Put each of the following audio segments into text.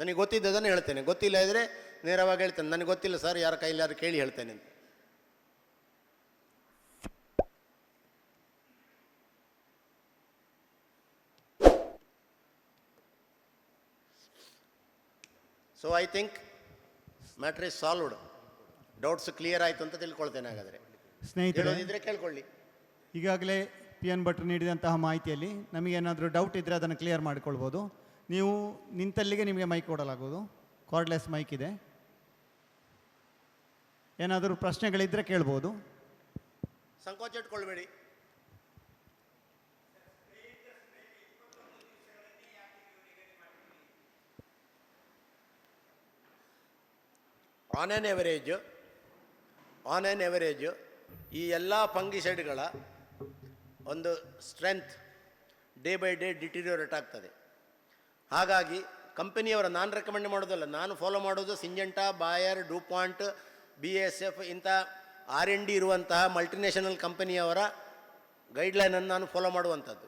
ನನಗೆ ಗೊತ್ತಿದ್ದದನ್ನು ಹೇಳ್ತೇನೆ. ಗೊತ್ತಿಲ್ಲ ಇದ್ರೆ ನೇರವಾಗಿ ಹೇಳ್ತೇನೆ. ನನಗೆ ಗೊತ್ತಿಲ್ಲ ಸರ್ ಯಾರ ಕೈಲಿ ಯಾರು ಕೇಳಿ ಹೇಳ್ತೇನೆ ಅಂತ. So I think matter is solved doubts clear ಆಯಿತು ಅಂತ ತಿಳ್ಕೊಳ್ತೇನೆ ಹಾಗಾದರೆ. ಸ್ನೇಹಿತರೆ ಕೇಳ್ಕೊಳ್ಳಿ. ಈಗಾಗಲೇ ಪಿ ಎನ್ ಭಟ್ರು ನೀಡಿದಂತಹ ಮಾಹಿತಿಯಲ್ಲಿ ನಮಗೇನಾದರೂ ಡೌಟ್ ಇದ್ದರೆ ಅದನ್ನು ಕ್ಲಿಯರ್ ಮಾಡಿಕೊಳ್ಬೋದು. ನೀವು ನಿಂತಲ್ಲಿಗೆ ನಿಮಗೆ ಮೈಕ್ ಕೊಡಲಾಗೋದು ಕಾರ್ಡ್ಲೆಸ್ ಮೈಕ್ ಇದೆ. ಏನಾದರೂ ಪ್ರಶ್ನೆಗಳಿದ್ದರೆ ಕೇಳ್ಬೋದು. ಸಂಕೋಚ ಇಟ್ಕೊಳ್ಬೇಡಿ. On on average on on average ಈ ಎಲ್ಲ ಫಂಗಿಸೈಡ್ಗಳ ಒಂದು strength day by day deteriorate ಆಗ್ತದೆ. ಹಾಗಾಗಿ ಕಂಪನಿಯವರ ನಾನು ರೆಕಮೆಂಡ್ ಮಾಡೋದಲ್ಲ, ನಾನು ಫಾಲೋ ಮಾಡೋದು Syngenta Bayer DuPont B S F ಇಂಥ ಆರ್ ಎನ್ ಡಿ ಇರುವಂತಹ ಮಲ್ಟಿನ್ಯಾಷನಲ್ ಕಂಪನಿಯವರ ಗೈಡ್ಲೈನನ್ನು ನಾನು ಫಾಲೋ ಮಾಡುವಂಥದ್ದು.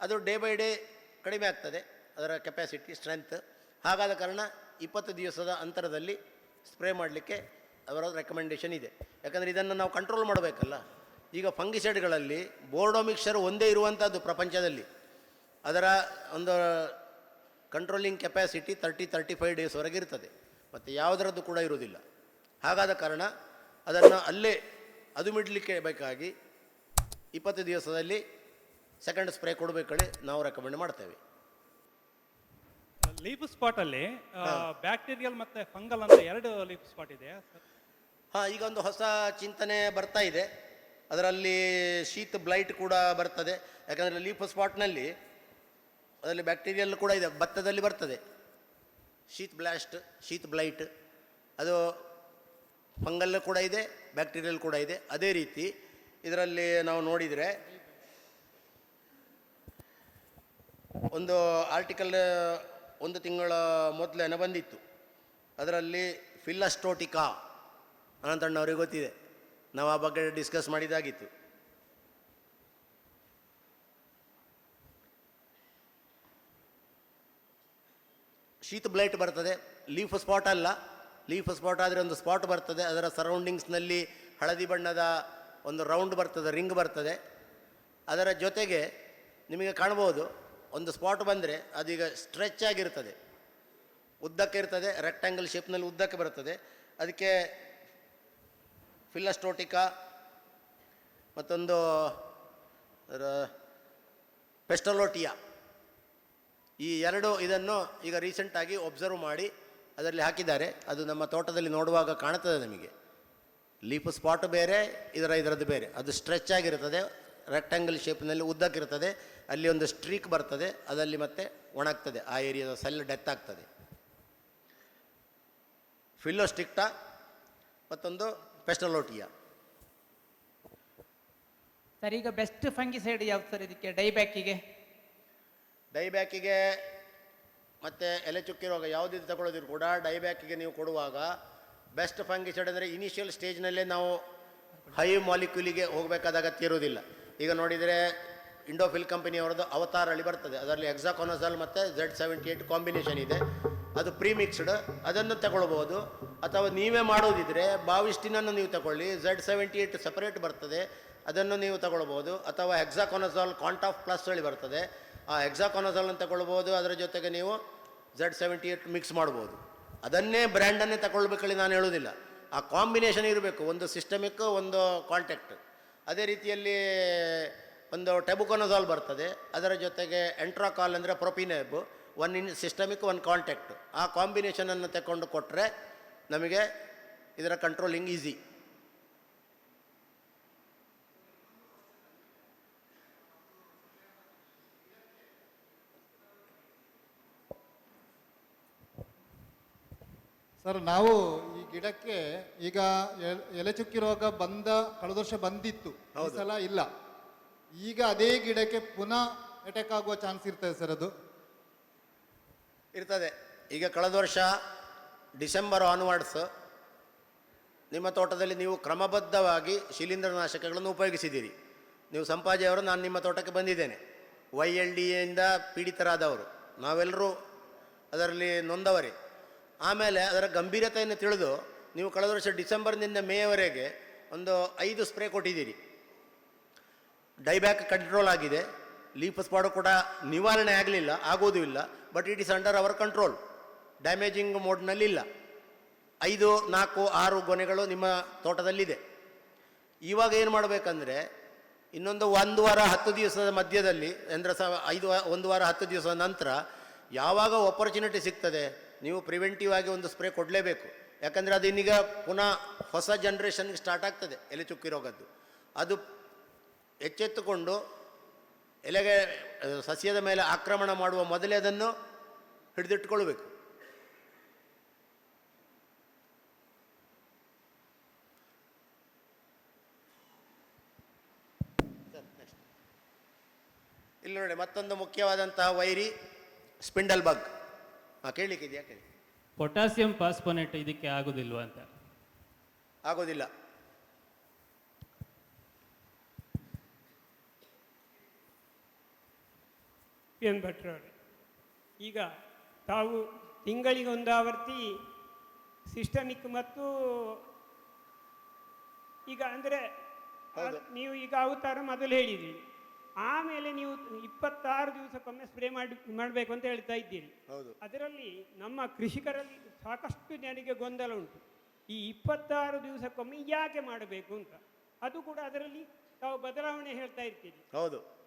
ಅದು ಡೇ ಬೈ ಡೇ ಕಡಿಮೆ ಆಗ್ತದೆ, ಅದರ ಕೆಪ್ಯಾಸಿಟಿ ಸ್ಟ್ರೆಂತ್ ಹಾಗಾದ ಕಾರಣ ಇಪ್ಪತ್ತು ದಿವಸದ ಅಂತರದಲ್ಲಿ ಸ್ಪ್ರೇ ಮಾಡಲಿಕ್ಕೆ ಅವರ ರೆಕಮೆಂಡೇಷನ್ ಇದೆ. ಯಾಕಂದರೆ ಇದನ್ನು ನಾವು ಕಂಟ್ರೋಲ್ ಮಾಡಬೇಕಲ್ಲ. ಈಗ ಫಂಗಿಸೈಡ್ಗಳಲ್ಲಿ ಬೋರ್ಡೋ ಮಿಕ್ಸರ್ ಒಂದೇ ಇರುವಂಥದ್ದು ಪ್ರಪಂಚದಲ್ಲಿ. ಅದರ ಒಂದು controlling capacity thirty thirty five ಡೇಸ್ವರೆಗೆ ಇರ್ತದೆ. ಮತ್ತು ಯಾವುದರದ್ದು ಕೂಡ ಇರುವುದಿಲ್ಲ. ಹಾಗಾದ ಕಾರಣ ಅದನ್ನು ಅಲ್ಲೇ ಅದು ಮಿಡಲಿಕ್ಕೆ ಬೇಕಾಗಿ ಇಪ್ಪತ್ತು ದಿವಸದಲ್ಲಿ ಸೆಕೆಂಡ್ ಸ್ಪ್ರೇ ಕೊಡಬೇಕೇಳಿ ನಾವು ರೆಕಮೆಂಡ್ ಮಾಡ್ತೇವೆ. ಲೀಫ್ ಸ್ಪಾಟಲ್ಲಿ ಬ್ಯಾಕ್ಟೀರಿಯಲ್ ಮತ್ತು ಫಂಗಲ್ ಅಂತ ಎರಡು ಲೀಫ್ ಸ್ಪಾಟ್ ಇದೆ. ಹಾಂ ಈಗ ಒಂದು ಹೊಸ ಚಿಂತನೆ ಬರ್ತಾ ಇದೆ. ಅದರಲ್ಲಿ ಶೀತ ಬ್ಲೈಟ್ ಕೂಡ ಬರ್ತದೆ. ಯಾಕಂದರೆ ಲೀಫ್ ಸ್ಪಾಟ್ನಲ್ಲಿ ಅದರಲ್ಲಿ ಬ್ಯಾಕ್ಟೀರಿಯಲ್ ಕೂಡ ಇದೆ, ಭತ್ತದಲ್ಲಿ ಬರ್ತದೆ. ಶೀತ್ ಬ್ಲಾಸ್ಟ್ ಶೀತ್ ಬ್ಲೈಟ್ ಅದು ಫಂಗಲ್ ಕೂಡ ಇದೆ ಬ್ಯಾಕ್ಟೀರಿಯಲ್ ಕೂಡ ಇದೆ. ಅದೇ ರೀತಿ ಇದರಲ್ಲಿ ನಾವು ನೋಡಿದರೆ ಒಂದು ಆರ್ಟಿಕಲ್ ಒಂದು ತಿಂಗಳ ಮೊದಲೇನೆ ಬಂದಿತ್ತು. ಅದರಲ್ಲಿ ಫಿಲ್ಲಸ್ಟೋಟಿಕಾ ಅನಂತಣ್ಣವ್ರಿಗೆ ಗೊತ್ತಿದೆ. ನಾವು ಆ ಬಗ್ಗೆ ಡಿಸ್ಕಸ್ ಮಾಡಿದಾಗಿತ್ತು ಶೀತ ಬ್ಲೈಟ್ ಬರ್ತದೆ. ಲೀಫ್ ಸ್ಪಾಟ್ ಅಲ್ಲ. ಲೀಫ್ ಸ್ಪಾಟ್ ಆದರೆ ಒಂದು ಸ್ಪಾಟ್ ಬರ್ತದೆ. ಅದರ ಸರೌಂಡಿಂಗ್ಸ್ನಲ್ಲಿ ಹಳದಿ ಬಣ್ಣದ ಒಂದು ರೌಂಡ್ ಬರ್ತದೆ, ರಿಂಗ್ ಬರ್ತದೆ. ಅದರ ಜೊತೆಗೆ ನಿಮಗೆ ಕಾಣ್ಬೋದು, ಒಂದು ಸ್ಪಾಟ್ ಬಂದರೆ ಅದೀಗ ಸ್ಟ್ರೆಚ್ ಆಗಿರ್ತದೆ. ಉದ್ದಕ್ಕೆ ಇರ್ತದೆ ರೆಕ್ಟ್ಯಾಂಗಲ್ ಶೇಪ್ನಲ್ಲಿ ಉದ್ದಕ್ಕೆ ಬರ್ತದೆ. ಅದಕ್ಕೆ ಫಿಲ್ಲಸ್ಟೋಟಿಕಾ ಮತ್ತೊಂದು ಪೆಸ್ಟಲೋಟಿಯಾ ಈ ಎರಡು ಇದನ್ನು ಈಗ ರೀಸೆಂಟಾಗಿ ಒಬ್ಸರ್ವ್ ಮಾಡಿ ಅದರಲ್ಲಿ ಹಾಕಿದ್ದಾರೆ. ಅದು ನಮ್ಮ ತೋಟದಲ್ಲಿ ನೋಡುವಾಗ ಕಾಣುತ್ತದೆ ನಮಗೆ. ಲೀಫ್ ಸ್ಪಾಟ್ ಬೇರೆ, ಇದರ ಇದರದ್ದು ಬೇರೆ. ಅದು ಸ್ಟ್ರೆಚ್ ಆಗಿರ್ತದೆ ರೆಕ್ಟ್ಯಾಂಗಲ್ ಶೇಪ್ನಲ್ಲಿ ಉದ್ದಕ್ಕಿರ್ತದೆ ಅಲ್ಲಿ ಒಂದು ಸ್ಟ್ರೀಕ್ ಬರ್ತದೆ, ಅದರಲ್ಲಿ ಮತ್ತೆ ಒಣಗ್ತದೆ. ಆ ಏರಿಯಾದ ಸೆಲ್ ಡೆತ್ ಆಗ್ತದೆ. ಫಿಲ್ಲೋಸ್ಟಿಕ್ಟಾ ಮತ್ತೊಂದು ಪೆಸ್ಟಲೋಟಿಯಾ ಸರ್, ಈಗ ಬೆಸ್ಟ್ ಫಂಗಿಸೈಡ್ ಯಾವ್ದು ಸರ್ ಇದಕ್ಕೆ? ಡೈಬ್ಯಾಕಿಗೆ ಡೈಬ್ಯಾಕಿಗೆ ಮತ್ತು ಎಲೆ ಚುಕ್ಕಿ ರೋಗ ಯಾವುದಿದ್ದು ತಗೊಳ್ಳೋದಿದ್ರು ಕೂಡ ಡೈಬ್ಯಾಕಿಗೆ ನೀವು ಕೊಡುವಾಗ ಬೆಸ್ಟ್ ಫಂಗಿಸೈಡ್ ಅಂದರೆ ಇನಿಷಿಯಲ್ ಸ್ಟೇಜ್ನಲ್ಲೇ ನಾವು ಹೈ ಮಾಲಿಕ್ಯೂಲಿಗೆ ಹೋಗಬೇಕಾದ ಅಗತ್ಯ ಇರುವುದಿಲ್ಲ ಈಗ ನೋಡಿದರೆ ಇಂಡೋಫಿಲ್ ಕಂಪನಿಯವರದ್ದು ಅವತಾರ ಅಳಿ ಬರ್ತದೆ. ಅದರಲ್ಲಿ ಎಕ್ಸಾಕೊನಜಲ್ ಮತ್ತು ಝೆಡ್ ಸೆವೆಂಟಿ ಏಟ್ ಕಾಂಬಿನೇಷನ್ ಇದೆ. ಅದು ಪ್ರೀಮಿಕ್ಸ್ಡ್ ಅದನ್ನು ತಗೊಳ್ಬೋದು ಅಥವಾ ನೀವೇ ಮಾಡೋದಿದ್ರೆ ಬಾವಿಸ್ಟಿನನ್ನು ನೀವು ತಗೊಳ್ಳಿ. ಝೆಡ್ ಸೆವೆಂಟಿ ಏಯ್ಟ್ ಸಪರೇಟ್ ಬರ್ತದೆ. ಅದನ್ನು ನೀವು ತಗೊಳ್ಬೋದು ಅಥವಾ ಹೆಕ್ಸಾಕೊನಜಾಲ್ ಕಾಂಟಾಫ್ ಪ್ಲಸ್ ಹೇಳಿ ಬರ್ತದೆ. ಆ ಹೆಕ್ಸಾಕೊನಜಾಲ್ನ ತಗೊಳ್ಬೋದು, ಅದರ ಜೊತೆಗೆ ನೀವು ಝಡ್ ಸೆವೆಂಟಿ ಏಟ್ ಮಿಕ್ಸ್ ಮಾಡ್ಬೋದು. ಅದನ್ನೇ ಬ್ರ್ಯಾಂಡನ್ನೇ ತಗೊಳ್ಬೇಕಲ್ಲಿ ನಾನು ಹೇಳೋದಿಲ್ಲ. ಆ ಕಾಂಬಿನೇಷನ್ ಇರಬೇಕು, ಒಂದು ಸಿಸ್ಟಮಿಕ್ ಒಂದು ಕಾಂಟ್ಯಾಕ್ಟ್ ಅದೇ ರೀತಿಯಲ್ಲಿ ಒಂದು ಟೆಬುಕೊನಸಾಲ್ ಬರ್ತದೆ, ಅದರ ಜೊತೆಗೆ ಎಂಟ್ರಾಕಾಲ್ ಅಂದರೆ propineb one in systemic one contact ಆ ಕಾಂಬಿನೇಷನನ್ನು ತಗೊಂಡು ಕೊಟ್ಟರೆ ನಮಗೆ ಇದರ ಕಂಟ್ರೋಲಿಂಗ್ ಈಸಿ ಸರ್ ನಾವು ಈ ಗಿಡಕ್ಕೆ ಈಗ ಎಲ್- ಚುಕ್ಕಿ ರೋಗ ಬಂದ ಕಳೆದ ವರ್ಷ ಬಂದಿತ್ತು. ಈ ಸಲ ಇಲ್ಲ. ಈಗ ಅದೇ ಗಿಡಕ್ಕೆ ಪುನಃ ಅಟ್ಯಾಕ್ ಆಗುವ ಚಾನ್ಸ್ ಇರ್ತದೆ ಸರ್ ಅದು. ಇರ್ತದೆ. ಈಗ ಕಳೆದ ವರ್ಷ ಡಿಸೆಂಬರ್ ಆನ್ವರ್ಡ್ಸ್ ನಿಮ್ಮ ತೋಟದಲ್ಲಿ ನೀವು ಕ್ರಮಬದ್ಧವಾಗಿ ಶಿಲೀಂಧ್ರನಾಶಕಗಳನ್ನು ಉಪಯೋಗಿಸಿದ್ದೀರಿ. ನೀವು ಸಂಪಾಜಿ ಅವರು ನಾನು ನಿಮ್ಮ ತೋಟಕ್ಕೆ ಬಂದಿದ್ದೇನೆ. ವೈ ಎಲ್ ಡಿ ಎಯಿಂದ ಪೀಡಿತರಾದವರು. ನಾವೆಲ್ಲರೂ ಅದರಲ್ಲಿ ನೊಂದವರೇ. ಆಮೇಲೆ ಅದರ ಗಂಭೀರತೆಯನ್ನು ತಿಳಿದು ನೀವು ಕಳೆದ ವರ್ಷ ಡಿಸೆಂಬರ್ನಿಂದ ಮೇವರೆಗೆ ಒಂದು ಐದು ಸ್ಪ್ರೇ ಕೊಟ್ಟಿದ್ದೀರಿ. ಡೈಬ್ಯಾಕ್ ಕಂಟ್ರೋಲ್ ಆಗಿದೆ. ಲೀಫ್ ಸ್ಪಾಡು ಕೂಡ ನಿವಾರಣೆ ಆಗಲಿಲ್ಲ, ಆಗೋದೂ ಇಲ್ಲ, but it is under our control. Damaging ಮೋಡ್ನಲ್ಲಿ ಇಲ್ಲ. ಐದು, ನಾಲ್ಕು, ಆರು ಗೊನೆಗಳು ನಿಮ್ಮ ತೋಟದಲ್ಲಿದೆ. ಇವಾಗ ಏನು ಮಾಡಬೇಕಂದ್ರೆ, ಇನ್ನೊಂದು ಒಂದು ವಾರ, ಹತ್ತು ದಿವಸದ ಮಧ್ಯದಲ್ಲಿ, ಅಂದರೆ ಸ ಐದು, ಒಂದು ವಾರ, ಹತ್ತು ದಿವಸದ ನಂತರ ಯಾವಾಗ ಆಪರ್ಚುನಿಟಿ ಸಿಗ್ತದೆ? ನೀವು ಪ್ರಿವೆಂಟಿವ್ ಆಗಿ ಒಂದು ಸ್ಪ್ರೇ ಕೊಡಲೇಬೇಕು. ಯಾಕಂದರೆ ಅದು ಇನ್ನೀಗ ಪುನಃ ಹೊಸ ಜನ್ರೇಷನ್ಗೆ ಸ್ಟಾರ್ಟ್ ಆಗ್ತದೆ, ಎಲೆ ಚುಕ್ಕಿ ರೋಗದ್ದು. ಅದು ಎಚ್ಚೆತ್ತುಕೊಂಡು ಎಲೆಗೆ ಸಸ್ಯದ ಮೇಲೆ ಆಕ್ರಮಣ ಮಾಡುವ ಮೊದಲೇ ಅದನ್ನು ಹಿಡಿದಿಟ್ಕೊಳ್ಬೇಕು ಇಲ್ಲಿ ನೋಡಿ, ಮತ್ತೊಂದು ಮುಖ್ಯವಾದಂತಹ ವೈರಿ, ಸ್ಪಿಂಡಲ್ ಬಗ್. ಹಾಂ ಕೇಳಲಿಕ್ಕಿದೆಯಾ? ಕೇಳಿ. ಪೊಟ್ಯಾಸಿಯಂ ಫಾಸ್ಫೋನೇಟ್ ಇದಕ್ಕೆ ಆಗೋದಿಲ್ವ ಅಂತ. ಆಗೋದಿಲ್ಲ. ಎನ್ ಭಟ್ರವರೇ ಈಗ ತಾವು ತಿಂಗಳಿಗೆ ಒಂದು ಆವರ್ತಿ ಸಿಸ್ಟಮಿಕ್ ಮತ್ತು ಈಗ ಅಂದರೆ ಹೌದು. ನೀವು ಈಗ ಅವತಾರ ಮೊದಲು ಹೇಳಿದ್ದೀರಿ. ಆಮೇಲೆ ನೀವು ಇಪ್ಪತ್ತಾರು ದಿವಸಕ್ಕೊಮ್ಮೆ ಸ್ಪ್ರೇ ಮಾಡಿ ಮಾಡಬೇಕು ಅಂತ ಹೇಳ್ತಾ ಇದ್ದೀರಿ. ಹೌದು. ಅದರಲ್ಲಿ ನಮ್ಮ ಕೃಷಿಕರಲ್ಲಿ ಸಾಕಷ್ಟು ಜನರಿಗೆ ಗೊಂದಲ ಉಂಟು. ಈ ಇಪ್ಪತ್ತಾರು ದಿವಸಕ್ಕೊಮ್ಮೆ ಯಾಕೆ ಮಾಡಬೇಕು ಅಂತ. ಅದು ಕೂಡ ಅದರಲ್ಲಿ ತಾವು ಬದಲಾವಣೆ ಹೇಳ್ತಾ ಇರ್ತೀರಿ. ಹೌದು.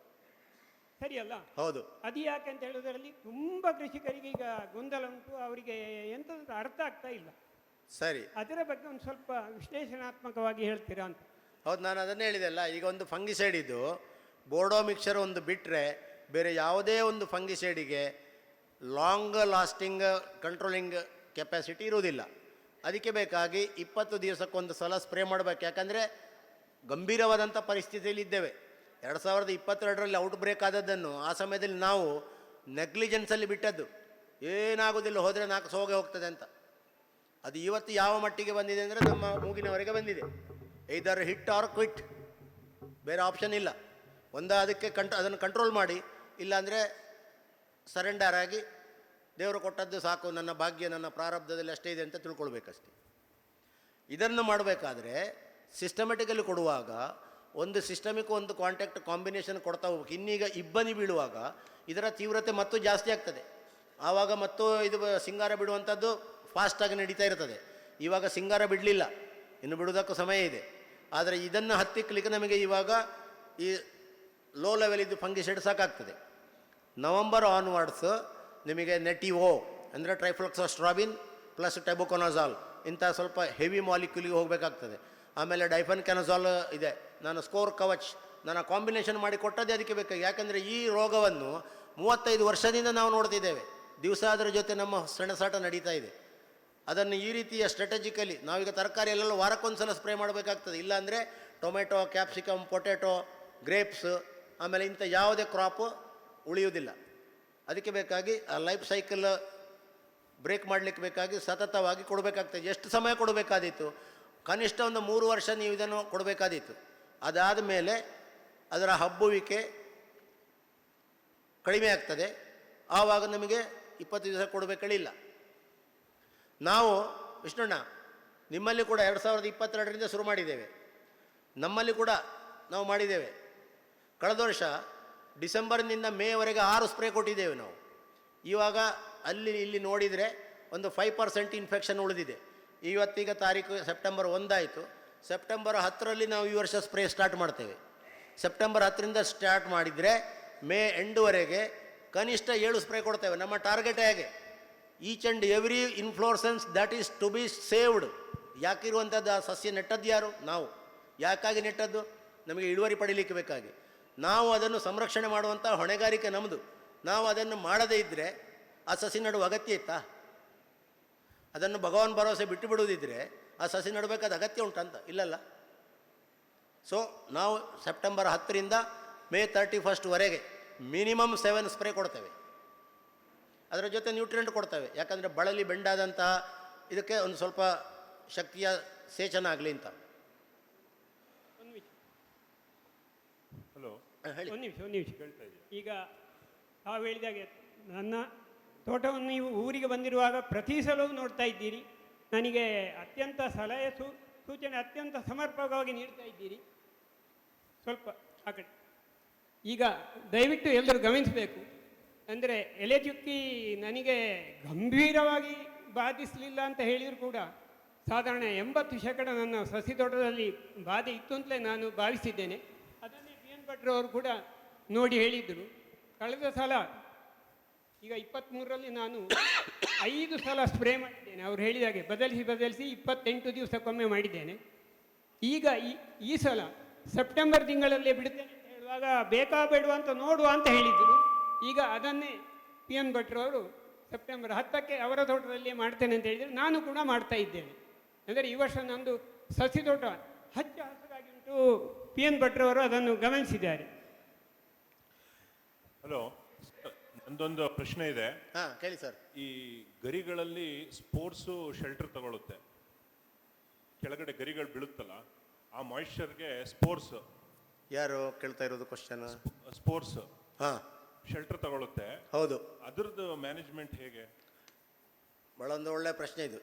ಸರಿಯಲ್ಲ? ಹೌದು. ಅದು ಯಾಕೆ ಅಂತ ಹೇಳೋದ್ರಲ್ಲಿ ತುಂಬ ಕೃಷಿಕರಿಗೆ ಈಗ ಗೊಂದಲ ಉಂಟು. ಅವರಿಗೆ ಎಂಥದ್ದು ಅರ್ಥ ಆಗ್ತಾ ಇಲ್ಲ. ಸರಿ. ಅದರ ಬಗ್ಗೆ ಒಂದು ಸ್ವಲ್ಪ ವಿಶ್ಲೇಷಣಾತ್ಮಕವಾಗಿ ಹೇಳ್ತೀರಾ ಅಂತ. ಹೌದು ನಾನು ಅದನ್ನೇ ಹೇಳಿದೆಲ್ಲ ಈಗ ಒಂದು ಫಂಗಿಸೈಡ್ ಇದು ಬೋರ್ಡೋ ಮಿಕ್ಸರ್ ಒಂದು ಬಿಟ್ಟರೆ ಬೇರೆ ಯಾವುದೇ ಒಂದು ಫಂಗಿಸೈಡಿಗೆ ಲಾಂಗ್ ಲಾಸ್ಟಿಂಗ್ ಕಂಟ್ರೋಲಿಂಗ್ ಕೆಪಾಸಿಟಿ ಇರುವುದಿಲ್ಲ. ಅದಕ್ಕೆ ಬೇಕಾಗಿ ಇಪ್ಪತ್ತು ದಿವಸಕ್ಕೊಂದು ಸಲ ಸ್ಪ್ರೇ ಮಾಡಬೇಕು. ಯಾಕಂದರೆ ಗಂಭೀರವಾದಂಥ ಪರಿಸ್ಥಿತಿಯಲ್ಲಿ ಇದ್ದೇವೆ. ಎರಡು ಸಾವಿರದ ಇಪ್ಪತ್ತೆರಡರಲ್ಲಿ ಔಟ್ ಬ್ರೇಕ್ ಆದದ್ದನ್ನು ಆ ಸಮಯದಲ್ಲಿ ನಾವು ನೆಗ್ಲಿಜೆನ್ಸಲ್ಲಿ ಬಿಟ್ಟದ್ದು. ಏನಾಗೋದಿಲ್ಲ ಹೋದರೆ ನಾಲ್ಕು ಸೋಗೆ ಹೋಗ್ತದೆ ಅಂತ. ಅದು ಇವತ್ತು ಯಾವ ಮಟ್ಟಿಗೆ ಬಂದಿದೆ ಅಂದರೆ ನಮ್ಮ ಮೂಗಿನವರೆಗೆ ಬಂದಿದೆ. ಇದರ ಹಿಟ್ ಆರ್ ಕ್ವಿಟ್ ಬೇರೆ ಆಪ್ಷನ್ ಇಲ್ಲ. ಒಂದು ಅದಕ್ಕೆ ಕಂಟ್ ಅದನ್ನು ಕಂಟ್ರೋಲ್ ಮಾಡಿ, ಇಲ್ಲಾಂದರೆ ಸರೆಂಡರ್ ಆಗಿ ದೇವರು ಕೊಟ್ಟದ್ದು ಸಾಕು, ನನ್ನ ಭಾಗ್ಯ ನನ್ನ ಪ್ರಾರಬ್ಧದಲ್ಲಿ ಅಷ್ಟೇ ಇದೆ ಅಂತ ತಿಳ್ಕೊಳ್ಬೇಕಷ್ಟೆ. ಇದನ್ನು ಮಾಡಬೇಕಾದ್ರೆ ಸಿಸ್ಟಮೆಟಿಕಲಿ ಕೊಡುವಾಗ ಒಂದು ಸಿಸ್ಟಮಿಕ್ ಒಂದು ಕಾಂಟ್ಯಾಕ್ಟ್ ಕಾಂಬಿನೇಷನ್ ಕೊಡ್ತಾ ಹೋಗ್ಬೇಕು. ಇನ್ನೀಗ ಇಬ್ಬನಿ ಬೀಳುವಾಗ ಇದರ ತೀವ್ರತೆ ಮತ್ತು ಜಾಸ್ತಿ ಆಗ್ತದೆ. ಆವಾಗ ಮತ್ತು ಇದು ಸಿಂಗಾರ ಬಿಡುವಂಥದ್ದು ಫಾಸ್ಟಾಗಿ ನಡೀತಾ ಇರ್ತದೆ. ಇವಾಗ ಸಿಂಗಾರ ಬಿಡಲಿಲ್ಲ. ಇನ್ನು ಬಿಡೋದಕ್ಕೂ ಸಮಯ ಇದೆ. ಆದರೆ ಇದನ್ನು ಹತ್ತಿಕ್ಲಿಕ್ಕೆ ನಮಗೆ ಇವಾಗ ಈ ಲೋ ಲೆವೆಲಿದ್ದು ಫಂಗಿಸೈಡ್ ಸಾಕಾಗ್ತದೆ ನವಂಬರ್ ಆನ್ವರ್ಡ್ಸ್ ನಿಮಗೆ ನೆಟಿವೋ, ಅಂದರೆ ಟ್ರೈಫ್ಲಕ್ಸೋಸ್ಟ್ರಾಬಿನ್ ಪ್ಲಸ್ ಟೆಬುಕೊನಜಾಲ್ ಇಂಥ ಸ್ವಲ್ಪ ಹೆವಿ ಮಾಲಿಕ್ಯೂಲಿಗೆ ಹೋಗಬೇಕಾಗ್ತದೆ. ಆಮೇಲೆ ಡೈಫನ್ ಕೆನಸಾಲ್ ಇದೆ. ನಾನು ಸ್ಕೋರ್ ಕವಚ್ ನಾನು ಕಾಂಬಿನೇಷನ್ ಮಾಡಿ ಕೊಟ್ಟದ್ದೇ ಅದಕ್ಕೆ ಬೇಕಾಗಿ. ಯಾಕಂದರೆ ಈ ರೋಗವನ್ನು ಮೂವತ್ತೈದು ವರ್ಷದಿಂದ ನಾವು ನೋಡ್ತಿದ್ದೇವೆ. ದಿವಸ ಅದರ ಜೊತೆ ನಮ್ಮ ಸೆಣಸಾಟ ನಡೀತಾ ಇದೆ. ಅದನ್ನು ಈ ರೀತಿಯ ಸ್ಟ್ರಾಟಜಿಕಲಿ ನಾವೀಗ ತರಕಾರಿ ಎಲ್ಲೆಲ್ಲ ವಾರಕ್ಕೊಂದ್ಸಲ ಸ್ಪ್ರೇ ಮಾಡಬೇಕಾಗ್ತದೆ. ಇಲ್ಲಾಂದರೆ ಟೊಮೆಟೊ ಕ್ಯಾಪ್ಸಿಕಮ್ ಪೊಟೆಟೊ ಗ್ರೇಪ್ಸ್ ಆಮೇಲೆ ಇಂಥ ಯಾವುದೇ ಕ್ರಾಪು ಉಳಿಯುವುದಿಲ್ಲ. ಅದಕ್ಕೆ ಬೇಕಾಗಿ ಆ ಲೈಫ್ ಸೈಕಲ್ ಬ್ರೇಕ್ ಮಾಡಲಿಕ್ಕೆ ಬೇಕಾಗಿ ಸತತವಾಗಿ ಕೊಡಬೇಕಾಗ್ತದೆ. ಎಷ್ಟು ಸಮಯ ಕೊಡಬೇಕಾದೀತು? ಕನಿಷ್ಠ ಒಂದು ಮೂರು ವರ್ಷ ನೀವು ಇದನ್ನು ಕೊಡಬೇಕಾದೀತು. ಅದಾದ ಮೇಲೆ ಅದರ ಹಬ್ಬುವಿಕೆ ಕಡಿಮೆ ಆಗ್ತದೆ. ಆವಾಗ ನಮಗೆ ಇಪ್ಪತ್ತು ದಿವಸ ಕೊಡಬೇಕಳಿಲ್ಲ. ನಾವು, ವಿಷ್ಣುಣ್ಣ, ನಿಮ್ಮಲ್ಲಿ ಕೂಡ ಎರಡು ಸಾವಿರದ ಇಪ್ಪತ್ತೆರಡರಿಂದ ಶುರು ಮಾಡಿದ್ದೇವೆ. ನಮ್ಮಲ್ಲಿ ಕೂಡ ನಾವು ಮಾಡಿದ್ದೇವೆ. ಕಳೆದ ವರ್ಷ ಡಿಸೆಂಬರ್ನಿಂದ ಮೇವರೆಗೆ ಆರು ಸ್ಪ್ರೇ ಕೊಟ್ಟಿದ್ದೇವೆ ನಾವು. ಇವಾಗ ಅಲ್ಲಿ ಇಲ್ಲಿ ನೋಡಿದರೆ ಒಂದು ಫೈವ್ ಪರ್ಸೆಂಟ್ ಇನ್ಫೆಕ್ಷನ್ ಉಳಿದಿದೆ. ಇವತ್ತೀಗ ತಾರೀಕು ಸೆಪ್ಟೆಂಬರ್ ಒಂದಾಯಿತು. ಸೆಪ್ಟೆಂಬರ್ ಹತ್ತರಲ್ಲಿ ನಾವು ಈ ವರ್ಷ ಸ್ಪ್ರೇ ಸ್ಟಾರ್ಟ್ ಮಾಡ್ತೇವೆ. ಸೆಪ್ಟೆಂಬರ್ ಹತ್ತರಿಂದ ಸ್ಟಾರ್ಟ್ ಮಾಡಿದರೆ ಮೇ ಎಂಡುವರೆಗೆ ಕನಿಷ್ಠ ಏಳು ಸ್ಪ್ರೇ ಕೊಡ್ತೇವೆ. ನಮ್ಮ ಟಾರ್ಗೆಟ್ ಹೇಗೆ? Each and every inflorescence that is to be saved. ಯಾಕಿರುವಂಥದ್ದು ಆ ಸಸ್ಯ ನೆಟ್ಟದ್ದು ಯಾರು? ನಾವು. ಯಾಕಾಗಿ ನೆಟ್ಟದ್ದು? ನಮಗೆ ಇಳುವರಿ ಪಡೀಲಿಕ್ಕೆ ಬೇಕಾಗಿ. ನಾವು ಅದನ್ನು ಸಂರಕ್ಷಣೆ ಮಾಡುವಂಥ ಹೊಣೆಗಾರಿಕೆ ನಮ್ಮದು ನಾವು ಅದನ್ನು ಮಾಡದೇ ಇದ್ದರೆ ಆ ಸಸಿ ನಡುವ ಅಗತ್ಯ ಇತ್ತಾ? ಅದನ್ನು ಭಗವಾನ್ ಭರವಸೆ ಬಿಟ್ಟು ಬಿಡೋದಿದ್ರೆ ಆ ಸಸಿ ನಡಬೇಕಾದ ಅಗತ್ಯ ಉಂಟಂತ ಇಲ್ಲಲ್ಲ. ಸೊ ನಾವು ಸೆಪ್ಟೆಂಬರ್ ಹತ್ತರಿಂದ ಮೇ ತರ್ಟಿ ಫಸ್ಟ್ವರೆಗೆ ಮಿನಿಮಮ್ ಸೆವೆನ್ ಸ್ಪ್ರೇ ಕೊಡ್ತೇವೆ. ಅದರ ಜೊತೆ ನ್ಯೂಟ್ರಿಯೆಂಟ್ ಕೊಡ್ತೇವೆ. ಯಾಕಂದರೆ ಬಳಲಿ ಬೆಂಡಾದಂತಹ ಇದಕ್ಕೆ ಒಂದು ಸ್ವಲ್ಪ ಶಕ್ತಿಯ ಸೇಚನ ಆಗಲಿ ಅಂತ ಒಂದು ನಿಮಿಷ ಹಲೋ ಹ, ಒಂದು ನಿಮಿಷ ಒಂದು ನಿಮಿಷ ಈಗ ತಾವು ಹೇಳಿದಾಗೆ ನನ್ನ ತೋಟವನ್ನು ನೀವು ಊರಿಗೆ ಬಂದಿರುವಾಗ ಪ್ರತಿ ಸಲವೂ ನೋಡ್ತಾ ಇದ್ದೀರಿ. ನನಗೆ ಅತ್ಯಂತ ಸಲಹೆ ಸೂ, ಸೂಚನೆ ಅತ್ಯಂತ ಸಮರ್ಪಕವಾಗಿ ನೀಡ್ತಾ ಇದ್ದೀರಿ. ಸ್ವಲ್ಪ ಆ ಕಡೆ. ಈಗ ದಯವಿಟ್ಟು ಎಲ್ಲರೂ ಗಮನಿಸಬೇಕು. ಅಂದರೆ ಎಲೆ ಚುಕ್ಕಿ ನನಗೆ ಗಂಭೀರವಾಗಿ ಬಾಧಿಸಲಿಲ್ಲ ಅಂತ ಹೇಳಿದರೂ ಕೂಡ ಸಾಧಾರಣ ಎಂಬತ್ತು ಶೇಕಡ ನನ್ನ ಸಸಿ ತೋಟದಲ್ಲಿ ಬಾಧೆ ಇತ್ತು ಅಂತಲೇ ನಾನು ಭಾವಿಸಿದ್ದೇನೆ. ಅವರು ಕೂಡ ನೋಡಿ ಹೇಳಿದರು ಕಳೆದ ಸಲ, ಈಗ ಇಪ್ಪತ್ತ್ಮೂರರಲ್ಲಿ ನಾನು ಐದು ಸಲ ಸ್ಪ್ರೇ ಮಾಡಿದ್ದೇನೆ. ಅವ್ರು ಹೇಳಿದಾಗೆ ಬದಲಿಸಿ ಬದಲಿಸಿ ಇಪ್ಪತ್ತೆಂಟು ದಿವಸಕ್ಕೊಮ್ಮೆ ಮಾಡಿದ್ದೇನೆ. ಈಗ ಈ ಈ ಸಲ ಸೆಪ್ಟೆಂಬರ್ ತಿಂಗಳಲ್ಲೇ ಬಿಡುತ್ತೇನೆ ಅಂತ ಹೇಳುವಾಗ ಬೇಕಾ ಬೇಡುವ ಅಂತ ನೋಡುವ ಅಂತ ಹೇಳಿದ್ರು. ಈಗ ಅದನ್ನೇ ಪಿ ಎನ್ ಭಟ್ರು ಅವರು ಸೆಪ್ಟೆಂಬರ್ ಹತ್ತಕ್ಕೆ ಅವರ ತೋಟದಲ್ಲಿಯೇ ಮಾಡ್ತೇನೆ ಅಂತ ಹೇಳಿದರೆ. ನಾನು ಕೂಡ ಮಾಡ್ತಾ ಇದ್ದೇನೆ. ಅಂದರೆ ಈ ವರ್ಷ ನಂದು ಸಸಿ ತೋಟ ಹಚ್ಚ ಹಸಿರಾಗಿ ಉಂಟು ಪಿ ಎನ್ ಭಟ್ರವರು ಅದನ್ನು ಗಮನಿಸಿದ್ದಾರೆ. ಹಲೋ ನಂದೊಂದು ಪ್ರಶ್ನೆ ಇದೆ. ಹಾಂ ಕೇಳಿ ಸರ್. ಈ ಗರಿಗಳಲ್ಲಿ ಸ್ಪೋರ್ಟ್ಸು ಶೆಲ್ಟರ್ ತಗೊಳುತ್ತೆ. ಕೆಳಗಡೆ ಗರಿಗಳು ಬೀಳುತ್ತಲ್ಲ ಆ ಮಾಯಿಶ್ಚರ್ಗೆ ಸ್ಪೋರ್ಟ್ಸ್. ಯಾರು ಕೇಳ್ತಾ ಇರೋದು ಕ್ವಶನ್ ಸ್ಪೋರ್ಟ್ಸ್. ಹಾಂ. ಶೆಲ್ಟರ್ ತಗೊಳುತ್ತೆ. ಹೌದು. ಅದರದ್ದು ಮ್ಯಾನೇಜ್ಮೆಂಟ್ ಹೇಗೆ? ಭಾಳ ಒಂದು ಒಳ್ಳೆಯ ಪ್ರಶ್ನೆ ಇದು.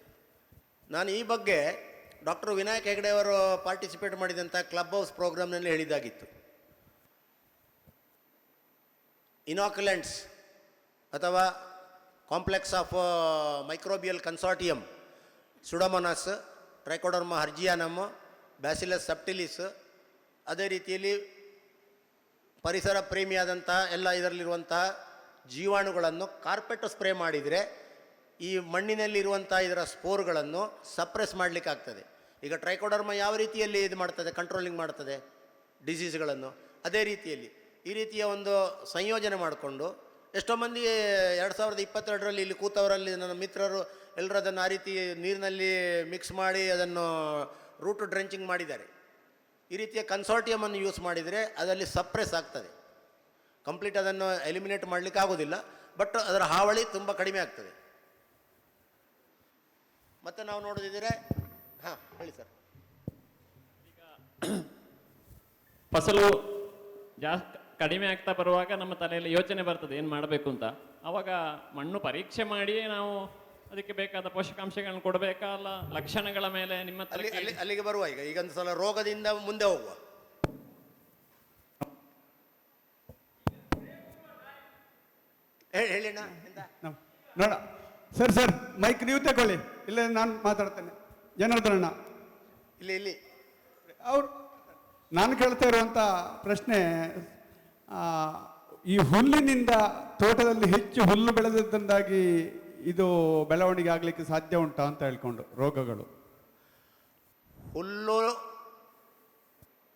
ನಾನು ಈ ಬಗ್ಗೆ ಡಾಕ್ಟರ್ ವಿನಾಯಕ್ ಹೆಗಡೆ ಅವರು ಪಾರ್ಟಿಸಿಪೇಟ್ ಮಾಡಿದಂಥ ಕ್ಲಬ್ ಹೌಸ್ ಪ್ರೋಗ್ರಾಮ್ನಲ್ಲಿ ಹೇಳಿದಾಗಿತ್ತು ಇನಾಕ್ಯುಲೆಂಟ್ಸ್ ಅಥವಾ complex of microbial consortium Pseudomonas Trichoderma harzianum Bacillus subtilis ಅದೇ ರೀತಿಯಲ್ಲಿ ಪರಿಸರ ಪ್ರೇಮಿಯಾದಂಥ ಎಲ್ಲ ಇದರಲ್ಲಿರುವಂತಹ ಜೀವಾಣುಗಳನ್ನು ಕಾರ್ಪೆಟ್ ಸ್ಪ್ರೇ ಮಾಡಿದರೆ ಈ ಮಣ್ಣಿನಲ್ಲಿರುವಂಥ ಇದರ ಸ್ಪೋರ್ಗಳನ್ನು ಸಪ್ರೆಸ್ ಮಾಡಲಿಕ್ಕಾಗ್ತದೆ ಈಗ ಟ್ರೈಕೋಡರ್ಮ ಯಾವ ರೀತಿಯಲ್ಲಿ ಇದು ಮಾಡ್ತದೆ ಕಂಟ್ರೋಲಿಂಗ್ ಮಾಡ್ತದೆ ಡಿಸೀಸ್ಗಳನ್ನು ಅದೇ ರೀತಿಯಲ್ಲಿ ಈ ರೀತಿಯ ಒಂದು ಸಂಯೋಜನೆ ಮಾಡಿಕೊಂಡು ಎಷ್ಟೋ ಮಂದಿ ಎರಡು ಸಾವಿರದ ಇಪ್ಪತ್ತೆರಡರಲ್ಲಿ ಇಲ್ಲಿ ಕೂತವರಲ್ಲಿ ನನ್ನ ಮಿತ್ರರು ಎಲ್ಲರೂ ಅದನ್ನು ಆ ರೀತಿ ನೀರಿನಲ್ಲಿ ಮಿಕ್ಸ್ ಮಾಡಿ ಅದನ್ನು ರೂಟ್ ಡ್ರೆಂಚಿಂಗ್ ಮಾಡಿದ್ದಾರೆ. ಈ ರೀತಿಯ ಕನ್ಸಾರ್ಟಿಯಮನ್ನು ಯೂಸ್ ಮಾಡಿದರೆ ಅದರಲ್ಲಿ ಸಪ್ರೆಸ್ ಆಗ್ತದೆ. ಕಂಪ್ಲೀಟ್ ಅದನ್ನು ಎಲಿಮಿನೇಟ್ ಮಾಡಲಿಕ್ಕೆ ಆಗೋದಿಲ್ಲ ಬಟ್ ಅದರ ಹಾವಳಿ ತುಂಬ ಕಡಿಮೆ ಆಗ್ತದೆ. ಮತ್ತು ನಾವು ನೋಡೋದಿದ್ರೆ ಹಾಂ ಹೇಳಿ ಸರ್. ಫಸಲು ಜಾಸ್ತಿ ಕಡಿಮೆ ಆಗ್ತಾ ಬರುವಾಗ ನಮ್ಮ ತಲೆಯಲ್ಲಿ ಯೋಚನೆ ಬರ್ತದೆ ಏನು ಮಾಡಬೇಕು ಅಂತ. ಆವಾಗ ಮಣ್ಣು ಪರೀಕ್ಷೆ ಮಾಡಿ ನಾವು ಅದಕ್ಕೆ ಬೇಕಾದ ಪೋಷಕಾಂಶಗಳನ್ನು ಕೊಡಬೇಕಾ ಅಲ್ಲ ಲಕ್ಷಣಗಳ ಮೇಲೆ ನಿಮ್ಮ ಹತ್ರ ಅಲ್ಲಿ ಅಲ್ಲಿ ಅಲ್ಲಿಗೆ ಬರುವ ಈಗ ಈಗ ಒಂದು ಸಲ ರೋಗದಿಂದ ಮುಂದೆ ಹೋಗುವ. ಹೇಳಿ ಹೇಳಿಣ್ಣ ನೋಡ ಸರ್ ಸರ್ ಮೈಕ್ ನೀವು ತಗೊಳ್ಳಿ ಇಲ್ಲ ನಾನು ಮಾತಾಡ್ತೇನೆ. ಜನಾರ್ದನಣ್ಣ. ಇಲ್ಲಿ ಇಲ್ಲಿ. ಅವ್ರು ನಾನು ಕೇಳ್ತಾ ಇರುವಂಥ ಪ್ರಶ್ನೆ ಆ, ಈ ಹುಲ್ಲಿನಿಂದ ತೋಟದಲ್ಲಿ ಹೆಚ್ಚು ಹುಲ್ಲು ಬೆಳೆದದ್ದಂದಾಗಿ ಇದು ಬೆಳವಣಿಗೆ ಆಗಲಿಕ್ಕೆ ಸಾಧ್ಯ ಉಂಟಾ ಅಂತ ಹೇಳ್ಕೊಂಡು ರೋಗಗಳು. ಹುಲ್ಲು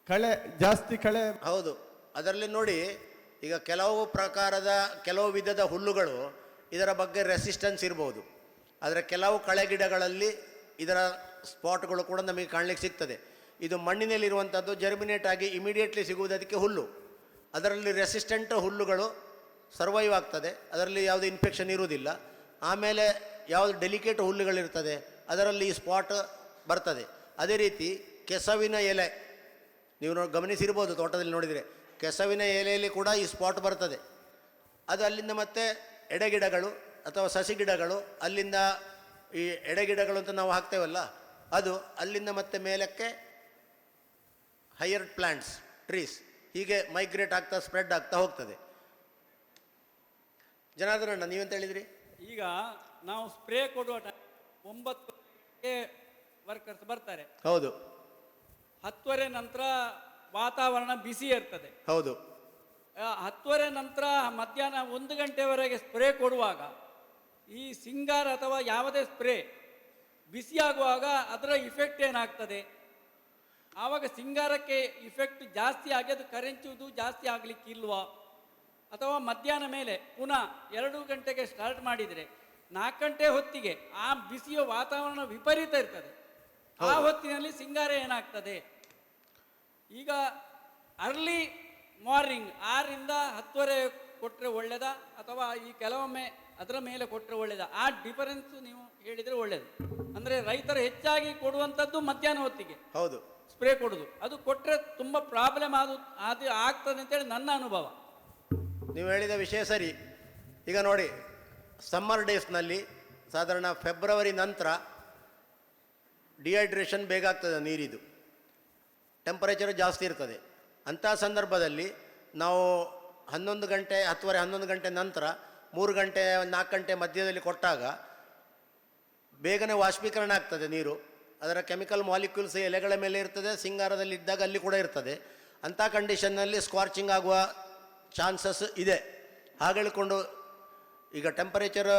ಕಳೆ ಜಾಸ್ತಿ ಕಳೆ. ಹೌದು. ಅದರಲ್ಲಿ ನೋಡಿ ಈಗ ಕೆಲವು ಪ್ರಕಾರದ ಕೆಲವು ವಿಧದ ಹುಲ್ಲುಗಳು ಇದರ ಬಗ್ಗೆ ರೆಸಿಸ್ಟೆನ್ಸ್ ಇರ್ಬೋದು. ಆದರೆ ಕೆಲವು ಕಳೆ ಗಿಡಗಳಲ್ಲಿ ಇದರ ಸ್ಪಾಟ್ಗಳು ಕೂಡ ನಮಗೆ ಕಾಣಲಿಕ್ಕೆ ಸಿಗ್ತದೆ. ಇದು ಮಣ್ಣಿನಲ್ಲಿರುವಂಥದ್ದು ಜರ್ಮಿನೇಟ್ ಆಗಿ ಇಮಿಡಿಯೇಟ್ಲಿ ಸಿಗುವುದು ಅದಕ್ಕೆ ಹುಲ್ಲು. ಅದರಲ್ಲಿ ರೆಸಿಸ್ಟೆಂಟ್ ಹುಲ್ಲುಗಳು ಸರ್ವೈವ್ ಆಗ್ತದೆ. ಅದರಲ್ಲಿ ಯಾವುದೇ ಇನ್ಫೆಕ್ಷನ್ ಇರುವುದಿಲ್ಲ. ಆಮೇಲೆ ಯಾವುದು ಡೆಲಿಕೇಟ್ ಹುಲ್ಲುಗಳಿರ್ತದೆ, ಅದರಲ್ಲಿ ಈ ಸ್ಪಾಟ್ ಬರ್ತದೆ. ಅದೇ ರೀತಿ ಕೆಸವಿನ ಎಲೆ, ನೀವು ಗಮನಿಸಿರ್ಬೋದು ತೋಟದಲ್ಲಿ ನೋಡಿದರೆ, ಕೆಸವಿನ ಎಲೆಯಲ್ಲಿ ಕೂಡ ಈ ಸ್ಪಾಟ್ ಬರ್ತದೆ. ಅದು ಅಲ್ಲಿಂದ ಮತ್ತೆ ಎಡೆಗಿಡಗಳು ಅಥವಾ ಸಸಿ ಗಿಡಗಳು ಅಲ್ಲಿಂದ ಈ ಎಡೆಗಿಡಗಳು ಅಂತ ನಾವು ಹಾಕ್ತೇವಲ್ಲ ಅದು ಅಲ್ಲಿಂದ ಮತ್ತೆ ಮೇಲಕ್ಕೆ ಹೈಯರ್ ಪ್ಲ್ಯಾಂಟ್ಸ್ ಟ್ರೀಸ್ ಹೀಗೆ ಮೈಗ್ರೇಟ್ ಆಗ್ತಾ ಸ್ಪ್ರೆಡ್ ಆಗ್ತಾ ಹೋಗ್ತದೆ. ಜನಾರ್ದನಣ್ಣ ನೀವೆಂತ ಹೇಳಿದ್ರಿ? ಈಗ ನಾವು ಸ್ಪ್ರೇ ಕೊಡುವ ಟೈಮ್ ಒಂಬತ್ತು ವರ್ಕರ್ಸ್ ಬರ್ತಾರೆ. ಹೌದು. ಹತ್ತುವರೆ ನಂತರ ವಾತಾವರಣ ಬಿಸಿ ಇರ್ತದೆ. ಹೌದು. ಹತ್ತುವರೆ ನಂತರ ಮಧ್ಯಾಹ್ನ ಒಂದು ಗಂಟೆವರೆಗೆ ಸ್ಪ್ರೇ ಕೊಡುವಾಗ ಈ ಸಿಂಗಾರ ಅಥವಾ ಯಾವುದೇ ಸ್ಪ್ರೇ ಬಿಸಿಯಾಗುವಾಗ ಅದರ ಇಫೆಕ್ಟ್ ಏನಾಗ್ತದೆ? ಆವಾಗ ಸಿಂಗಾರಕ್ಕೆ ಇಫೆಕ್ಟ್ ಜಾಸ್ತಿ ಆಗಿ ಅದು ಕರೆಂಚುವುದು ಜಾಸ್ತಿ ಆಗಲಿಕ್ಕಿಲ್ವಾ ಅಥವಾ ಮಧ್ಯಾಹ್ನ ಮೇಲೆ ಪುನಃ ಎರಡು ಗಂಟೆಗೆ ಸ್ಟಾರ್ಟ್ ಮಾಡಿದರೆ ನಾಲ್ಕು ಗಂಟೆ ಹೊತ್ತಿಗೆ ಆ ಬಿಸಿಯ ವಾತಾವರಣ ವಿಪರೀತ ಇರ್ತದೆ. ಆ ಹೊತ್ತಿನಲ್ಲಿ ಸಿಂಗಾರ ಏನಾಗ್ತದೆ? ಈಗ ಅರ್ಲಿ ಮಾರ್ನಿಂಗ್ ಆರರಿಂದ ಹತ್ತುವರೆ ಕೊಟ್ಟರೆ ಒಳ್ಳೆಯದ ಅಥವಾ ಈ ಕೆಲವೊಮ್ಮೆ ಅದರ ಮೇಲೆ ಕೊಟ್ಟರೆ ಒಳ್ಳೆಯದು ಆ ಡಿಫರೆನ್ಸ್ ನೀವು ಹೇಳಿದರೆ ಒಳ್ಳೆಯದು ಅಂದರೆ ರೈತರು ಹೆಚ್ಚಾಗಿ ಕೊಡುವಂಥದ್ದು ಮಧ್ಯಾಹ್ನ ಹೊತ್ತಿಗೆ. ಹೌದು. ಸ್ಪ್ರೇ ಕೊಡೋದು. ಅದು ಕೊಟ್ಟರೆ ತುಂಬ ಪ್ರಾಬ್ಲಮ್ ಆದ ಅದು ಆಗ್ತದೆ ಅಂತೇಳಿ ನನ್ನ ಅನುಭವ. ನೀವು ಹೇಳಿದ ವಿಷಯ ಸರಿ. ಈಗ ನೋಡಿ ಸಮ್ಮರ್ ಡೇಸ್ನಲ್ಲಿ ಸಾಧಾರಣ ಫೆಬ್ರವರಿ ನಂತರ ಡಿಹೈಡ್ರೇಷನ್ ಬೇಗ ಆಗ್ತದೆ ನೀರಿದು. ಟೆಂಪರೇಚರ್ ಜಾಸ್ತಿ ಇರ್ತದೆ. ಅಂಥ ಸಂದರ್ಭದಲ್ಲಿ ನಾವು ಹನ್ನೊಂದು ಗಂಟೆ ಹತ್ತುವರೆ ಹನ್ನೊಂದು ಗಂಟೆ ನಂತರ ಮೂರು ಗಂಟೆ, ನಾಲ್ಕು ಗಂಟೆ ಮಧ್ಯದಲ್ಲಿ ಕೊಟ್ಟಾಗ ಬೇಗನೆ ವಾಷ್ಪೀಕರಣ ಆಗ್ತದೆ ನೀರು. ಅದರ ಕೆಮಿಕಲ್ ಮಾಲಿಕ್ಯೂಲ್ಸ್ ಎಲೆಗಳ ಮೇಲೆ ಇರ್ತದೆ, ಸಿಂಗಾರದಲ್ಲಿ ಇದ್ದಾಗ ಅಲ್ಲಿ ಕೂಡ ಇರ್ತದೆ. ಅಂಥ ಕಂಡೀಷನ್ನಲ್ಲಿ ಸ್ಕಾರ್ಚಿಂಗ್ ಆಗುವ ಚಾನ್ಸಸ್ ಇದೆ. ಹಾಗೆಳ್ಕೊಂಡು ಈಗ ಟೆಂಪರೇಚರ್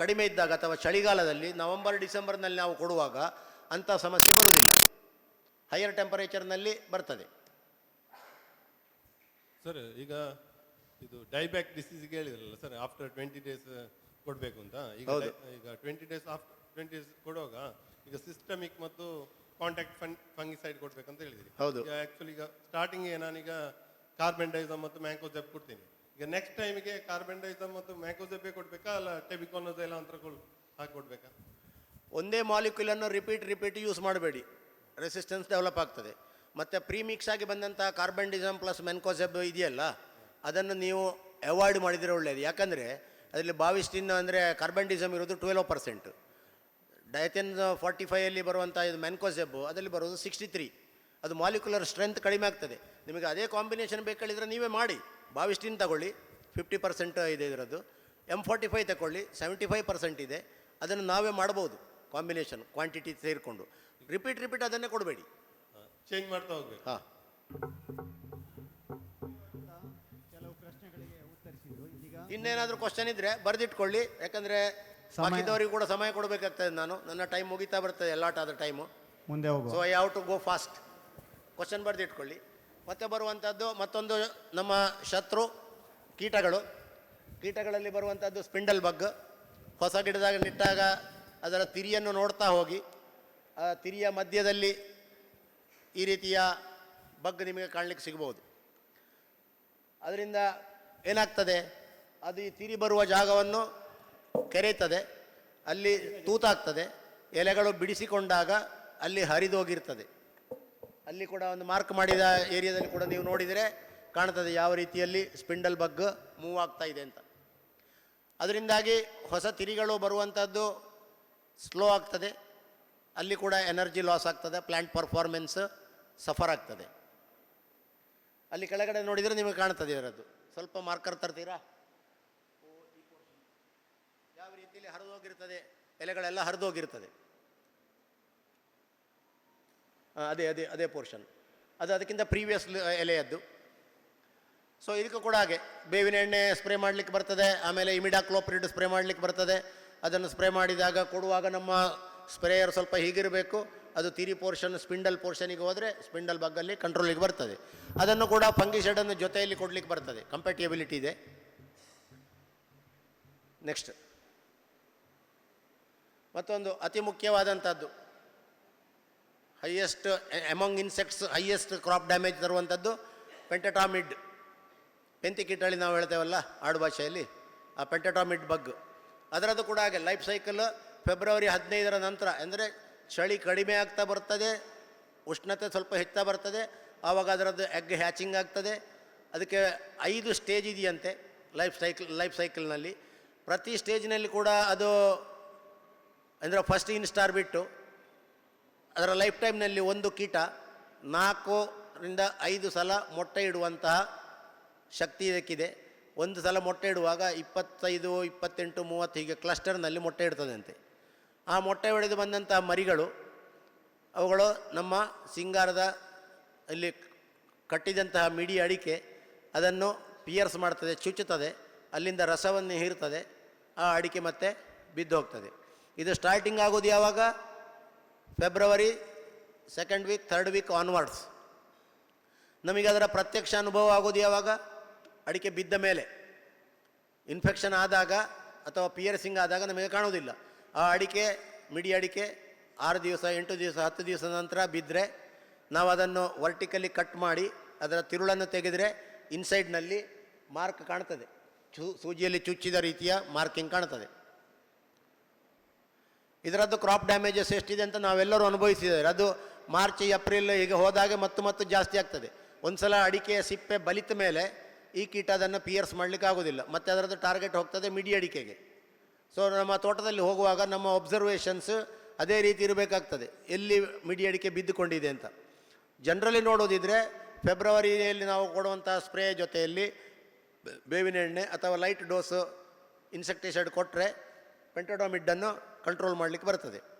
ಕಡಿಮೆ ಇದ್ದಾಗ ಅಥವಾ ಚಳಿಗಾಲದಲ್ಲಿ ನವೆಂಬರ್, ಡಿಸೆಂಬರ್ನಲ್ಲಿ ನಾವು ಕೊಡುವಾಗ ಅಂಥ ಸಮಸ್ಯೆ ಬರುವುದಿಲ್ಲ. ಹೈಯರ್ ಟೆಂಪರೇಚರ್ನಲ್ಲಿ ಬರ್ತದೆ. ಸರ್, ಈಗ ಇದು ಡೈಬ್ಯಾಕ್ ಡಿಸೀಸ್ ಹೇಳಿದ್ರಲ್ಲ ಸರ್ ಆಫ್ಟರ್ ಟ್ವೆಂಟಿ ಡೇಸ್ ಕೊಡಬೇಕು ಅಂತ. ಈಗ ಹೌದು. ಡೈ- ಈಗ twenty days after twenty days ಕೊಡುವಾಗ ಈಗ ಸಿಸ್ಟಮಿಕ್ ಮತ್ತು ಕಾಂಟ್ಯಾಕ್ಟ್ ಫನ್ ಫಂಗಿಸೈಡ್ ಕೊಡ್ಬೇಕಂತ ಹೇಳಿದಿರಿ. ಹೌದು. ಈಗ ಆ್ಯಕ್ಚುಲಿ ಈಗ ಸ್ಟಾರ್ಟಿಂಗ್ ನಾನೀಗ ಕಾರ್ಬನ್ ಡೈಸಮ್ ಮತ್ತು ಮ್ಯಾಂಕೋಜೆಬ್ ಕೊಡ್ತೀನಿ. ಈಗ ನೆಕ್ಸ್ಟ್ ಟೈಮಿಗೆ ಕಾರ್ಬನ್ ಡೈಸಮ್ ಮತ್ತು ಮ್ಯಾಂಕೋಜೆಪ್ಪೇ ಕೊಡಬೇಕಾ ಅಲ್ಲ ಟೆಬಿಕೋನೋದೆಲ್ಲ ಅಂತ ಕೊಡ್ ಹಾಕಿ ಕೊಡಬೇಕಾ? ಒಂದೇ ಮಾಲಿಕ್ಯೂಲನ್ನು ರಿಪೀಟ್ ರಿಪೀಟ್ ಯೂಸ್ ಮಾಡಬೇಡಿ. ರೆಸಿಸ್ಟೆನ್ಸ್ ಡೆವಲಪ್ ಆಗ್ತದೆ. ಮತ್ತು ಪ್ರೀಮಿಕ್ಸ್ ಆಗಿ ಬಂದಂಥ ಕಾರ್ಬನ್ ಡಿಸಮ್ ಪ್ಲಸ್ ಮೆನ್ಕೋಸೆಬ್ ಇದೆಯಲ್ಲ ಅದನ್ನು ನೀವು ಅವಾಯ್ಡ್ ಮಾಡಿದರೆ ಒಳ್ಳೆಯದು ಯಾಕಂದರೆ ಅದರಲ್ಲಿ ಬಾವಿಸ್ಟಿನ್ ಅಂದರೆ ಕಾರ್ಬನ್ ಡಿಸಮ್ ಇರೋದು ಟ್ವೆಲ್ವ್ ಪರ್ಸೆಂಟ್ ಡಯತೆನ್ ಫಾರ್ಟಿ ಫೈಯಲ್ಲಿ ಬರುವಂಥ ಇದು ಮೆನ್ಕೋಸೆಬ್ ಅದರಲ್ಲಿ ಬರೋದು ಸಿಕ್ಸ್ಟಿ ತ್ರೀ ಅದು ಮಾಲಿಕ್ಯುಲರ್ ಸ್ಟ್ರೆಂತ್ ಕಡಿಮೆ ಆಗ್ತದೆ. ನಿಮಗೆ ಅದೇ ಕಾಂಬಿನೇಷನ್ ಬೇಕಾಗಿದ್ರೆ ನೀವೇ ಮಾಡಿ. ಬಾವಿಸ್ಟಿನ್ ತಗೊಳ್ಳಿ. ಫಿಫ್ಟಿ ಪರ್ಸೆಂಟ್ ಇದೆ ಇರೋದು. ಎಂ ಫಾರ್ಟಿ ಫೈವ್ ತಗೊಳ್ಳಿ. ಸೆವೆಂಟಿ ಫೈವ್ ಪರ್ಸೆಂಟ್ ಇದೆ. ಅದನ್ನು ನಾವೇ ಮಾಡ್ಬೋದು ಕಾಂಬಿನೇಷನ್ ಕ್ವಾಂಟಿಟಿ ಸೇರಿಕೊಂಡು. ರಿಪೀಟ್ ರಿಪೀಟ್ ಅದನ್ನೇ ಕೊಡಬೇಡಿ. ಚೇಂಜ್ ಮಾಡ್ತಾ ಹೋಗ್ಬೇಕು. ಹಾಂ. ಇನ್ನೇನಾದರೂ ಕ್ವಶನ್ ಇದ್ರೆ ಬರೆದಿಟ್ಕೊಳ್ಳಿ. ಯಾಕಂದ್ರೆ ಸಮಯ- ಬಾಕಿದವರಿಗೆ ಕೂಡ ಸಮಯ ಕೊಡಬೇಕಾಗ್ತದೆ ನಾನು. ನನ್ನ ಟೈಮ್ ಮುಗಿತಾ ಬರ್ತದೆ ಎಲ್ಲಾಟ್ ಆದ ಟೈಮು ಮುಂದೆ ಹೋಗುವ. So I have to go fast question ಬರೆದಿಟ್ಕೊಳ್ಳಿ. ಮತ್ತೆ ಬರುವಂಥದ್ದು ಮತ್ತೊಂದು ನಮ್ಮ ಶತ್ರು ಕೀಟಗಳು. ಕೀಟಗಳಲ್ಲಿ ಬರುವಂಥದ್ದು ಸ್ಪಿಂಡಲ್ ಬಗ್ ಹೊಸ ಗಿಡದಾಗ ನಿಟ್ಟಾಗ ಅದರ ತಿರಿಯನ್ನು ನೋಡ್ತಾ ಹೋಗಿ. ಆ ತಿರಿಯ ಮಧ್ಯದಲ್ಲಿ ಈ ರೀತಿಯ ಬಗ್ ನಿಮಗೆ ಕಾಣಲಿಕ್ಕೆ ಸಿಗ್ಬೋದು. ಅದರಿಂದ ಏನಾಗ್ತದೆ? ಅದು ಈ ತಿರಿ ಬರುವ ಜಾಗವನ್ನು ಕೆರೆಯುತ್ತದೆ ಅಲ್ಲಿ ತೂತಾಗ್ತದೆ, ಎಲೆಗಳು ಬಿಡಿಸಿಕೊಂಡಾಗ ಅಲ್ಲಿ ಹರಿದೋಗಿರ್ತದೆ. ಅಲ್ಲಿ ಕೂಡ ಒಂದು ಮಾರ್ಕ್ ಮಾಡಿದ ಏರಿಯಾದಲ್ಲಿ ಕೂಡ ನೀವು ನೋಡಿದರೆ ಕಾಣ್ತದೆ ಯಾವ ರೀತಿಯಲ್ಲಿ ಸ್ಪಿಂಡಲ್ ಬಗ್ ಮೂವ್ ಆಗ್ತಾ ಇದೆ ಅಂತ. ಅದರಿಂದಾಗಿ ಹೊಸ ತಿರಿಗಳು ಬರುವಂಥದ್ದು ಸ್ಲೋ ಆಗ್ತದೆ, ಅಲ್ಲಿ ಕೂಡ ಎನರ್ಜಿ ಲಾಸ್ ಆಗ್ತದೆ ಪ್ಲ್ಯಾಂಟ್ ಪರ್ಫಾರ್ಮೆನ್ಸ್ ಸಫರ್ ಆಗ್ತದೆ. ಅಲ್ಲಿ ಕೆಳಗಡೆ ನೋಡಿದರೆ ನಿಮಗೆ ಕಾಣ್ತದೆ ಇರೋದು ಸ್ವಲ್ಪ ಮಾರ್ಕರ್ ತರ್ತೀರಾ ಯಾವ ಹರಿದೋಗಿರ್ತದೆ ಎಲೆಗಳೆಲ್ಲ ಹರಿದೋಗಿರ್ತದೆ ಅದೇ ಅದೇ ಅದೇ ಪೋರ್ಷನ್ ಅದು ಅದಕ್ಕಿಂತ ಪ್ರೀವಿಯಸ್ ಎಲೆಯದ್ದು. ಸೊ ಇದಕ್ಕೂ ಕೂಡ ಹಾಗೆ. ಬೇವಿನ ಎಣ್ಣೆ ಸ್ಪ್ರೇ ಮಾಡಲಿಕ್ಕೆ ಬರ್ತದೆ, ಆಮೇಲೆ ಇಮಿಡಾಕ್ಲೋಪ್ರಿಡ್ ಸ್ಪ್ರೇ ಮಾಡಲಿಕ್ಕೆ ಬರ್ತದೆ. ಅದನ್ನು ಸ್ಪ್ರೇ ಮಾಡಿದಾಗ ಕೊಡುವಾಗ ನಮ್ಮ ಸ್ಪ್ರೇಯರ್ ಸ್ವಲ್ಪ ಹೀಗಿರಬೇಕು. ಅದು ತಿರಿ ಪೋರ್ಷನ್ ಸ್ಪಿಂಡಲ್ ಪೋರ್ಷನಿಗೆ ಹೋದರೆ ಸ್ಪಿಂಡಲ್ ಬಗ್ಗಲ್ಲಿ ಕಂಟ್ರೋಲಿಗೆ ಬರ್ತದೆ. ಅದನ್ನು ಕೂಡ ಫಂಗಿಸೈಡನ್ನು ಜೊತೆಯಲ್ಲಿ ಕೊಡಲಿಕ್ಕೆ ಬರ್ತದೆ. ಕಂಪ್ಯಾಟಿಬಿಲಿಟಿ ಇದೆ. ನೆಕ್ಸ್ಟ್ ಮತ್ತೊಂದು ಅತಿ ಮುಖ್ಯವಾದಂಥದ್ದು. Highest among insects highest crop damage ತರುವಂಥದ್ದು pentatomid ಪೆಂತಿಕಿಟ್ಟಳಿ ನಾವು ಹೇಳ್ತೇವಲ್ಲ ಆಡು ಭಾಷೆಯಲ್ಲಿ, ಆ ಪೆಂಟಟಾಮಿಡ್ ಬಗ್ ಅದರದ್ದು ಕೂಡ ಹಾಗೆ ಲೈಫ್ ಸೈಕಲ್ ಫೆಬ್ರವರಿ ಹದಿನೈದರ ನಂತರ, ಅಂದರೆ ಚಳಿ ಕಡಿಮೆ ಆಗ್ತಾ ಬರ್ತದೆ, ಉಷ್ಣತೆ ಸ್ವಲ್ಪ ಹೆಚ್ಚಾ ಬರ್ತದೆ, ಆವಾಗ ಅದರದ್ದು ಎಗ್ ಹ್ಯಾಚಿಂಗ್ ಆಗ್ತದೆ. ಅದಕ್ಕೆ ಐದು ಸ್ಟೇಜ್ ಇದೆಯಂತೆ ಲೈಫ್ ಸೈಕಲ್ ಲೈಫ್ ಸೈಕಲ್ನಲ್ಲಿ ಪ್ರತಿ ಸ್ಟೇಜ್ನಲ್ಲಿ ಕೂಡ ಅದು ಅಂದರೆ ಫಸ್ಟ್ ಇನ್ಸ್ಟಾರ್ ಬಿಟ್ಟು ಅದರ ಲೈಫ್ ಟೈಮ್ನಲ್ಲಿ ಒಂದು ಕೀಟ ನಾಲ್ಕರಿಂದ ಐದು ಸಲ ಮೊಟ್ಟೆ ಇಡುವಂತಹ ಶಕ್ತಿ ಇದಕ್ಕಿದೆ. ಒಂದು ಸಲ ಮೊಟ್ಟೆ ಇಡುವಾಗ ಇಪ್ಪತ್ತೈದು, ಇಪ್ಪತ್ತೆಂಟು, ಮೂವತ್ತು ಹೀಗೆ ಕ್ಲಸ್ಟರ್ನಲ್ಲಿ ಮೊಟ್ಟೆ ಇಡ್ತದಂತೆ. ಆ ಮೊಟ್ಟೆ ಒಡೆದು ಬಂದಂತಹ ಮರಿಗಳು ಅವುಗಳು ನಮ್ಮ ಸಿಂಗಾರದ ಅಲ್ಲಿ ಕಟ್ಟಿದಂತಹ ಮಿಡಿ ಅಡಿಕೆ ಅದನ್ನು ಪಿಯರ್ಸ್ ಮಾಡ್ತದೆ, ಚುಚ್ಚುತ್ತದೆ, ಅಲ್ಲಿಂದ ರಸವನ್ನು ಹೀರ್ತದೆ, ಆ ಅಡಿಕೆ ಮತ್ತೆ ಬಿದ್ದು ಹೋಗ್ತದೆ ಇದು ಸ್ಟಾರ್ಟಿಂಗ್ ಆಗೋದು ಯಾವಾಗ? February second week third week onwards ನಮಗೆ ಅದರ ಪ್ರತ್ಯಕ್ಷ ಅನುಭವ ಆಗೋದು ಯಾವಾಗ? ಅಡಿಕೆ ಬಿದ್ದ ಮೇಲೆ. ಇನ್ಫೆಕ್ಷನ್ ಆದಾಗ ಅಥವಾ ಪಿಯರ್ಸಿಂಗ್ ಆದಾಗ ನಮಗೆ ಕಾಣೋದಿಲ್ಲ ಆ ಅಡಿಕೆ, ಮಿಡಿ ಅಡಿಕೆ, ಆರು ದಿವಸ, ಎಂಟು ದಿವಸ, ಹತ್ತು ದಿವಸ ನಂತರ ಬಿದ್ದರೆ ನಾವು ಅದನ್ನು ವರ್ಟಿಕಲಿ ಕಟ್ ಮಾಡಿ ಅದರ ತಿರುಳನ್ನು ತೆಗೆದರೆ ಇನ್ಸೈಡ್ನಲ್ಲಿ ಮಾರ್ಕ್ ಕಾಣ್ತದೆ. ಚೂ ಸೂಜಿಯಲ್ಲಿ ಚುಚ್ಚಿದ ರೀತಿಯ ಮಾರ್ಕಿಂಗ್ ಕಾಣ್ತದೆ. ಇದರದ್ದು ಕ್ರಾಪ್ ಡ್ಯಾಮೇಜಸ್ ಎಷ್ಟಿದೆ ಅಂತ ನಾವೆಲ್ಲರೂ ಅನುಭವಿಸಿದ್ದೇವೆ. ಅದು ಮಾರ್ಚ್, ಏಪ್ರಿಲ್ ಈಗ ಹೋದಾಗ ಮತ್ತು ಮತ್ತು ಜಾಸ್ತಿ ಆಗ್ತದೆ. ಒಂದು ಸಲ ಅಡಿಕೆಯ ಸಿಪ್ಪೆ ಬಲಿತ ಮೇಲೆ ಈ ಕೀಟ ಅದನ್ನು ಪಿಯರ್ಸ್ ಮಾಡಲಿಕ್ಕೆ ಆಗೋದಿಲ್ಲ. ಮತ್ತು ಅದರದ್ದು ಟಾರ್ಗೆಟ್ ಹೋಗ್ತದೆ ಮಿಡಿ ಅಡಿಕೆಗೆ. ಸೊ ನಮ್ಮ ತೋಟದಲ್ಲಿ ಹೋಗುವಾಗ ನಮ್ಮ ಒಬ್ಸರ್ವೇಷನ್ಸ್ ಅದೇ ರೀತಿ ಇರಬೇಕಾಗ್ತದೆ. ಎಲ್ಲಿ ಮಿಡಿ ಅಡಿಕೆ ಬಿದ್ದುಕೊಂಡಿದೆ ಅಂತ. ಜನರಲಿ ನೋಡೋದಿದ್ರೆ ಫೆಬ್ರವರಿಯಲ್ಲಿ ನಾವು ಕೊಡುವಂಥ ಸ್ಪ್ರೇ ಜೊತೆಯಲ್ಲಿ ಬೇವಿನ ಎಣ್ಣೆ ಅಥವಾ ಲೈಟ್ ಡೋಸು ಇನ್ಸೆಕ್ಟಿಸೈಡ್ ಕೊಟ್ಟರೆ ಪೆಂಟೋಡಾಮಿಡ್ಡನ್ನು ಕಂಟ್ರೋಲ್ ಮಾಡಲಿಕ್ಕೆ ಬರ್ತದೆ.